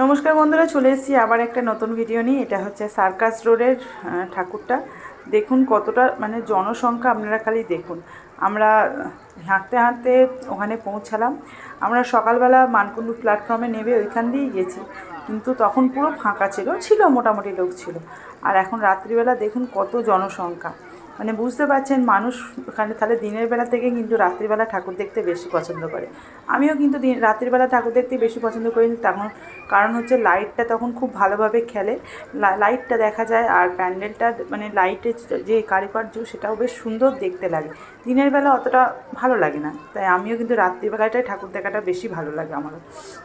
নমস্কার বন্ধুরা, চলে এসেছি আবার একটা নতুন ভিডিও নিয়ে। এটা হচ্ছে সার্কাস রোডের ঠাকুরটা। দেখুন কতটা মানে জনসংখ্যা আপনারা খালি দেখুন। আমরা হাঁটতে হাঁটতে ওখানে পৌঁছালাম। আমরা সকালবেলা মানকুণ্ডু প্ল্যাটফর্মে নেবে ওইখান দিয়েই গেছি। কিন্তু তখন পুরো ফাঁকা ছিল ছিল মোটামুটি লোক ছিল। আর এখন রাত্রিবেলা দেখুন কত জনসংখ্যা। মানে বুঝতে পারছেন, মানুষ ওখানে তাহলে দিনের বেলা থেকে কিন্তু রাত্রিবেলা ঠাকুর দেখতে বেশি পছন্দ করে। আমিও কিন্তু দিন, রাত্রিবেলা ঠাকুর দেখতে বেশি পছন্দ করি। তখন কারণ হচ্ছে লাইটটা তখন খুব ভালোভাবে খেলে। লাইটটা দেখা যায় আর প্যান্ডেলটা মানে লাইটের যে কারুকার্য সেটাও বেশ সুন্দর দেখতে লাগে। দিনের বেলা অতটা ভালো লাগে না। তাই আমিও কিন্তু রাত্রিবেলাটায় ঠাকুর দেখাটা বেশি ভালো লাগে আমারও।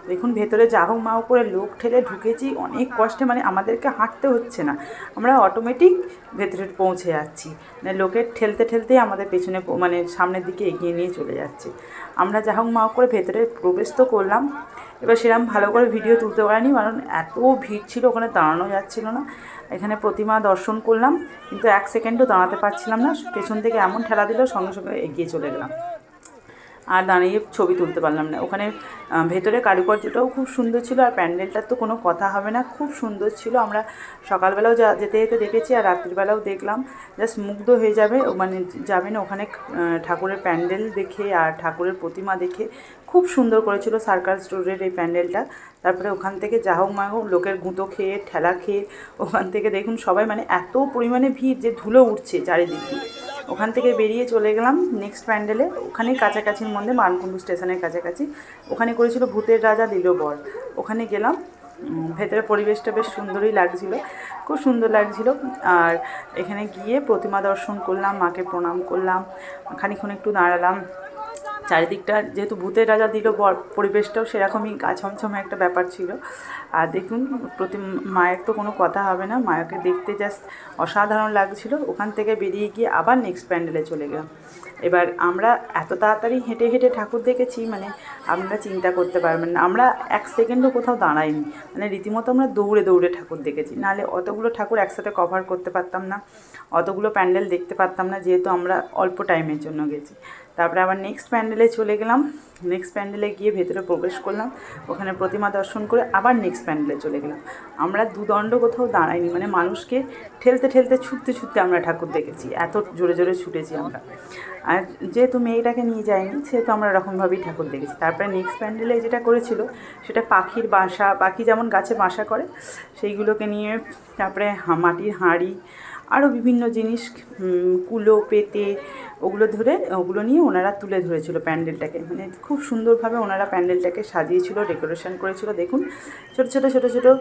দেখুন, ভেতরে যাহোক মাও করে লোক ঠেলে ঢুকেছি, অনেক কষ্টে মানে আমাদেরকে হাঁটতে হচ্ছে না। আমরা অটোমেটিক ভেতরে পৌঁছে যাচ্ছি। মানে লোকের ঠেলতে ঠেলতেই আমাদের পেছনে মানে সামনের দিকে এগিয়ে নিয়ে চলে যাচ্ছে। আমরা যা হোক মা করে ভেতরে প্রবেশ তো করলাম। এবার সেরকম ভালো করে ভিডিও তুলতে পারিনি, কারণ এত ভিড় ছিল, ওখানে দাঁড়ানো যাচ্ছিল না। এখানে প্রতিমা দর্শন করলাম, কিন্তু এক সেকেন্ডও দাঁড়াতে পারছিলাম না। পেছন থেকে এমন ঠেলা দিল, সঙ্গে সঙ্গে এগিয়ে চলে গেলাম। আর দাঁড়িয়ে ছবি তুলতে পারলাম না। ওখানে ভেতরে কারুকার্যটাও খুব সুন্দর ছিল আর প্যান্ডেলটার তো কোনো কথা হবে না, খুব সুন্দর ছিল। আমরা সকালবেলাও যা, যেতে যেতে দেখেছি আর রাত্রিবেলাও দেখলাম। জাস্ট মুগ্ধ হয়ে যাবে মানে যাবেন ওখানে ঠাকুরের প্যান্ডেল দেখে আর ঠাকুরের প্রতিমা দেখে খুব সুন্দর করেছিল সার্কাস স্টোরের এই প্যান্ডেলটা। তারপরে ওখান থেকে যা হোক মা হোক, লোকের গুঁতো খেয়ে, ঠেলা খেয়ে, ওখান থেকে দেখুন সবাই মানে এত পরিমাণে ভিড় যে ধুলো উঠছে চারিদিকে। ওখান থেকে বেরিয়ে চলে গেলাম নেক্সট প্যান্ডেলে ওখানে কাছাকাছির মধ্যে মানকুণ্ডু স্টেশনের কাছাকাছি। ওখানে করেছিল ভূতের রাজা দিল বর ওখানে গেলাম। ভেতরে পরিবেশটা বেশ সুন্দরই লাগছিল। খুব সুন্দর লাগছিল। আর এখানে গিয়ে প্রতিমা দর্শন করলাম, মাকে প্রণাম করলাম। খানিক্ষণ একটু দাঁড়ালাম। চারিদিকটা যেহেতু ভূতের রাজা দিল পরিবেশটাও সেরকমই গা ছমছমে একটা ব্যাপার ছিল। আর দেখুন, প্রতি মায়ের তো কোনো কথা হবে না, মায়াকে দেখতে জাস্ট অসাধারণ লাগছিল। ওখান থেকে বেরিয়ে গিয়ে আবার নেক্সট প্যান্ডেলে চলে গেলাম। এবার আমরা এত তাড়াতাড়ি হেঁটে হেঁটে ঠাকুর দেখেছি মানে আপনারা চিন্তা করতে পারবেন না। আমরা এক সেকেন্ডও কোথাও দাঁড়াইনি। মানে রীতিমতো আমরা দৌড়ে দৌড়ে ঠাকুর দেখেছি। নাহলে অতগুলো ঠাকুর একসাথে কভার করতে পারতাম না, অতগুলো প্যান্ডেল দেখতে পারতাম না, যেহেতু আমরা অল্প টাইমের জন্য গেছি। তারপরে আবার নেক্সট প্যান্ডেলে চলে গেলাম। নেক্সট প্যান্ডেলে গিয়ে ভেতরে প্রবেশ করলাম। ওখানে প্রতিমা দর্শন করে আবার নেক্সট প্যান্ডেলে চলে গেলাম। আমরা দুদণ্ড কোথাও দাঁড়াইনি মানে মানুষকে ঠেলতে ঠেলতে, ছুটতে ছুটতে আমরা ঠাকুর দেখেছি। এত জোরে জোরে ছুটেছি আমরা। আর যেহেতু মেয়েটাকে নিয়ে যাইনি, সেহেতু আমরা এরকমভাবেই ঠাকুর দেখেছি। তারপরে নেক্সট প্যান্ডেলে যেটা করেছিল, সেটা পাখির বাসা, পাখি যেমন গাছে বাসা করে, সেইগুলোকে নিয়ে তারপরে মাটির হাঁড়ি আরও বিভিন্ন জিনিস কুলো, পেতে, ওগুলো ধরে, ওগুলো নিয়ে ওনারা তুলে ধরেছিল প্যান্ডেলটাকে। মানে খুব সুন্দরভাবে ওনারা প্যান্ডেলটাকে সাজিয়েছিল, ডেকোরেশন করেছিল। দেখুন, ছোটো ছোটো ছোটো ছোটো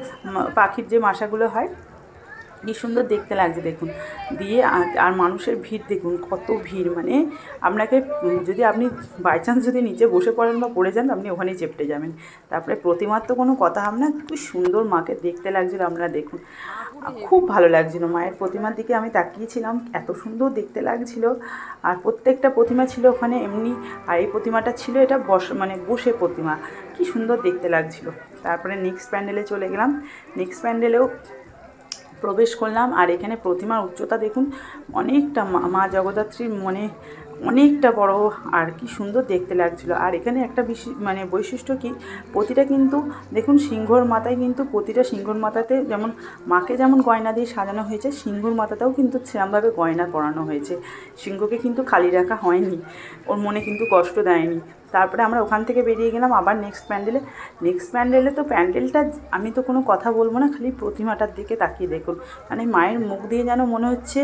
পাখির যে মাসাগুলো হয় কি সুন্দর দেখতে লাগছে দেখুন। দিয়ে আর- মানুষের ভিড় দেখুন, কত ভিড়। মানে আপনাকে যদি আপনি বাই চান্স যদি নিচে বসে পড়েন বা পড়ে যান, আপনি ওখানেই চেপটে যাবেন। তারপরে প্রতিমার তো কোনো কথা হবে না। খুব সুন্দর মাকে দেখতে লাগছিল আপনারা দেখুন। খুব ভালো লাগছিল মায়ের প্রতিমার দিকে আমি তাকিয়েছিলাম, এত সুন্দর দেখতে লাগছিল। আর প্রত্যেকটা প্রতিমা ছিল ওখানে এমনি, আর এই প্রতিমাটা ছিল এটা বস মানে বসে প্রতিমা। কি সুন্দর দেখতে লাগছিল। তারপরে নেক্সট প্যান্ডেলে চলে গেলাম। নেক্সট প্যান্ডেলেও প্রবেশ করলাম আর এখানে প্রতিমার উচ্চতা দেখুন, অনেকটা মা- জগদ্ধাত্রীর মনে অনেকটা বড় আর কি সুন্দর দেখতে লাগছিল। আর এখানে একটা বিশি মানে বৈশিষ্ট্য কি, প্রতিটা কিন্তু দেখুন সিংহর মাথায় কিন্তু প্রতিটা সিংহর মাথাতে যেমন মাকে যেমন গয়না দিয়ে সাজানো হয়েছে, সিংহর মাথাতেও কিন্তু সেরমভাবে গয়না পরানো হয়েছে। সিংহকে কিন্তু খালি রাখা হয়নি, ওর মনে কিন্তু কষ্ট দেয়নি। তারপরে আমরা ওখান থেকে বেরিয়ে গেলাম, আবার নেক্সট প্যান্ডেলে নেক্সট প্যান্ডেলে তো প্যান্ডেলটা, আমি তো কোনো কথা বলব না, খালি প্রতিমাটার দিকে তাকিয়ে দেখুন। মানে মায়ের মুখ দিয়ে যেন মনে হচ্ছে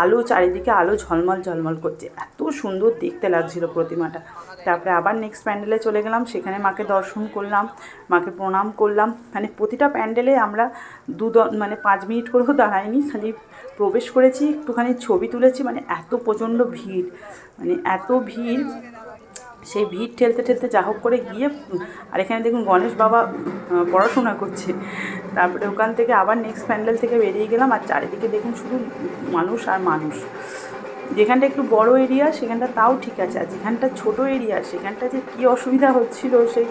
আলো চারিদিকে আলো ঝলমল ঝলমল করছে। এত সুন্দর দেখতে লাগছিল প্রতিমাটা। তারপরে আবার নেক্সট প্যান্ডেলে চলে গেলাম, সেখানে মাকে দর্শন করলাম, মাকে প্রণাম করলাম। মানে প্রতিটা প্যান্ডেলে আমরা দু মানে পাঁচ মিনিট করেও দাঁড়াইনি, খালি প্রবেশ করেছি, একটুখানি ছবি তুলেছি। মানে এত প্রচণ্ড ভিড় মানে এত ভিড়। সেই ভিড় ঠেলতে ঠেলতে যা হোক করে গিয়ে আর এখানে দেখুন গণেশ বাবা পড়াশোনা করছে। তারপরে ওখান থেকে আবার নেক্সট প্যান্ডেল থেকে বেরিয়ে গেলাম আর চারিদিকে দেখুন শুধু মানুষ আর মানুষ। যেখানটা একটু বড় এরিয়া সেখানটা তাও ঠিক আছে। আর যেখানটা ছোট এরিয়া সেখানটা যে কী অসুবিধা হচ্ছিল সেই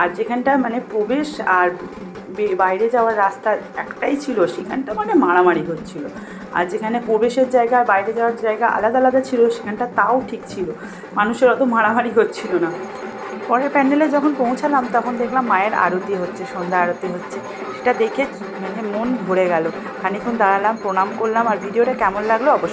আর যেখানটা মানে প্রবেশ আর বাইরে যাওয়ার রাস্তা একটাই ছিল, সেখানটা মানে মারামারি হচ্ছিল। আর যেখানে প্রবেশের জায়গা আর বাইরে যাওয়ার জায়গা আলাদা আলাদা ছিল, সেখানটা তাও ঠিক ছিল। মানুষের অত মারামারি হচ্ছিল না। পরের প্যান্ডেলে যখন পৌঁছালাম, তখন দেখলাম মায়ের আরতি হচ্ছে, সন্ধ্যা আরতি হচ্ছে। সেটা দেখে মানে মন ভরে গেল। খানিক্ষণ দাঁড়ালাম, প্রণাম করলাম, আর ভিডিওটা কেমন লাগল অবশ্যই